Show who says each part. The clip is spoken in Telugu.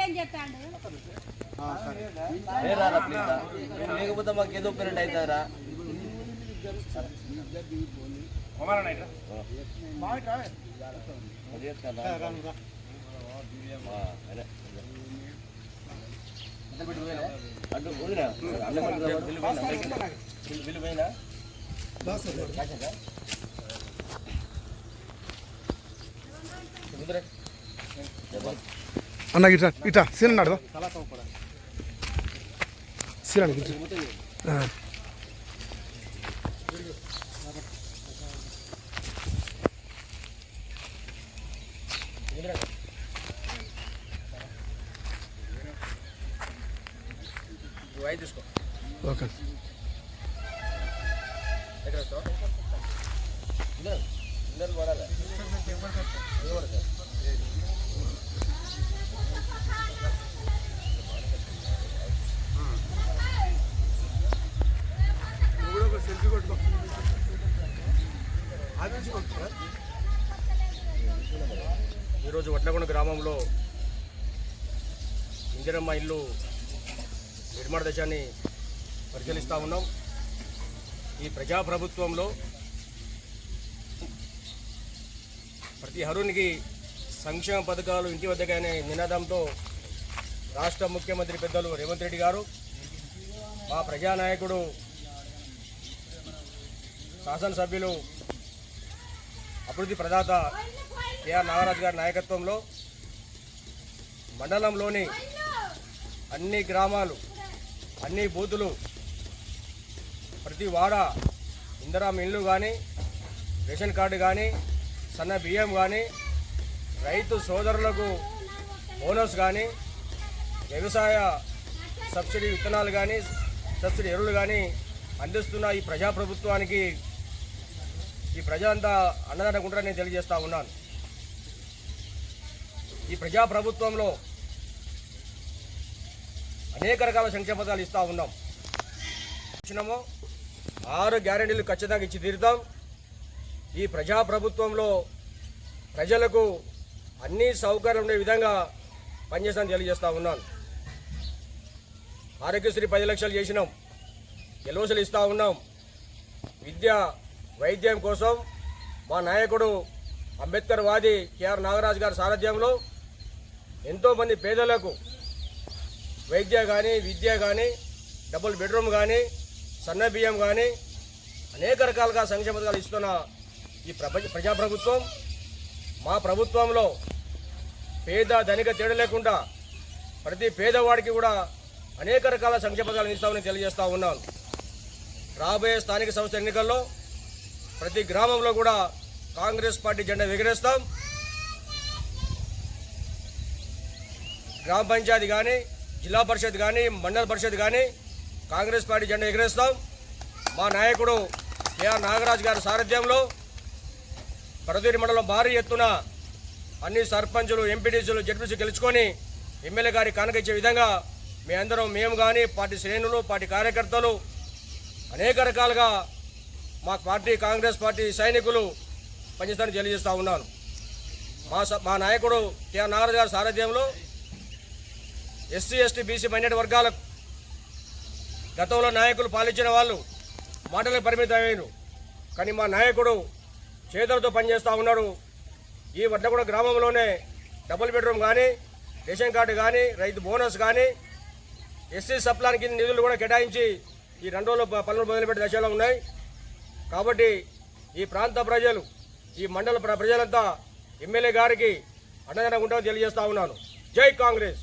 Speaker 1: ఏం చెప్తాడు.
Speaker 2: లేకపోతే మాకు ఏదో పేరెంట్ అవుతారా అంటే వదినా అన్నం
Speaker 3: అన్న ఇట్లా ఇట్లా సీన్ అన్నాడు సీన్ ఇట్లా.
Speaker 2: తీసుకో
Speaker 3: ఓకే.
Speaker 2: ఎక్కడ వస్తావు ఇందరు ఇందరు పడాలి
Speaker 4: ఈరోజు వడ్లగొండ గ్రామంలో ఇందిరమ్మ ఇల్లు నిర్మాణ దశాన్ని పరిశీలిస్తూ ఉన్నాం. ఈ ప్రజాప్రభుత్వంలో ప్రతి హరునికి సంక్షేమ పథకాలు ఇంటి వద్దగానే నినాదంతో రాష్ట్ర ముఖ్యమంత్రి పెద్దలు రేవంత్ రెడ్డి గారు మా ప్రజానాయకుడు శాసనసభ్యులు అభివృద్ధి ప్రదాత కేఆర్ నాగరాజు గారి నాయకత్వంలో మండలంలోని అన్ని గ్రామాలు అన్ని బూతులు ప్రతి వాడ ఇందిరా ఇల్లు కానీ రేషన్ కార్డు కానీ సన్న బియ్యం కానీ రైతు సోదరులకు బోనస్ కానీ వ్యవసాయ సబ్సిడీ విత్తనాలు కానీ సబ్సిడీ ఎరువులు కానీ అందిస్తున్న ఈ ప్రజాప్రభుత్వానికి ఈ ప్రజా అంతా అన్నదానకుంటారని నేను తెలియజేస్తా ఉన్నాను. ఈ ప్రజాప్రభుత్వంలో అనేక రకాల సంక్షేమ పథకాలు ఇస్తూ ఉన్నాం. ఇచ్చినామో. ఆరు గ్యారెంటీలు ఖచ్చితంగా ఇచ్చి తీరుతాం. ఈ ప్రజాప్రభుత్వంలో ప్రజలకు అన్ని సౌకర్యం ఉండే విధంగా పనిచేస్తానని తెలియజేస్తా ఉన్నాను. ఆరోగ్యశ్రీ పది లక్షలు చేసినాం. ఎల్ఓసీలు ఇస్తూ ఉన్నాం. విద్య వైద్యం కోసం మా నాయకుడు అంబేద్కర్ వాది కేఆర్ నాగరాజు గారి సారథ్యంలో ఎంతోమంది పేదలకు వైద్య కానీ విద్య కానీ డబుల్ బెడ్రూమ్ కానీ సన్న బియ్యం కానీ అనేక రకాలుగా సంక్షేమ పథకాలు ఇస్తున్న ఈ ప్రపంచ ప్రజాప్రభుత్వం. మా ప్రభుత్వంలో పేద ధనిక తేడా లేకుండా ప్రతి పేదవాడికి కూడా అనేక రకాల సంక్షేమ పథకాలు ఇస్తామని తెలియజేస్తా ఉన్నాను. రాబోయే స్థానిక సంస్థ ఎన్నికల్లో ప్రతి గ్రామంలో కూడా కాంగ్రెస్ పార్టీ జెండా ఎగిరేస్తాం. గ్రామ పంచాయతీ కానీ జిల్లా పరిషత్ కానీ మండల పరిషత్ కానీ కాంగ్రెస్ పార్టీ జెండా ఎగిరేస్తాం. మా నాయకుడు కేఆర్ నాగరాజు గారి సారథ్యంలో ప్రతి మండలం భారీ ఎత్తున అన్ని సర్పంచులు ఎంపీటీసీలు జడ్పీసీ గెలుచుకొని ఎమ్మెల్యే గారి కానుక ఇచ్చే విధంగా మీ అందరం మేము కానీ పార్టీ శ్రేణులు పార్టీ కార్యకర్తలు అనేక రకాలుగా మా పార్టీ కాంగ్రెస్ పార్టీ సైనికులు పనిచేస్తారని తెలియజేస్తూ ఉన్నాను. మా స- మా నాయకుడు కేఆర్ నాగరాజు గారి సారథ్యంలో ఎస్సీ ఎస్టీ బీసీ మైనార్టీ వర్గాలకు గతంలో నాయకులు పాలించిన వాళ్ళు మాటలకు పరిమితమైన కానీ మా నాయకుడు చేతులతో పనిచేస్తూ ఉన్నాడు. ఈ వడ్డగూడ గ్రామంలోనే డబుల్ బెడ్రూమ్ కానీ రేషన్ కార్డు కానీ రైతు బోనస్ కానీ ఎస్సీ సప్లాన్ కింద నిధులు కూడా కేటాయించి ఈ రెండు రోజులు పనులు మొదలుపెట్టే దశలో ఉన్నాయి. కాబట్టి ఈ ప్రాంత ప్రజలు ఈ మండల ప్ర- ప్రజలంతా ఎమ్మెల్యే గారికి అండదండగా ఉంటామని తెలియజేస్తా ఉన్నాను. జై కాంగ్రెస్!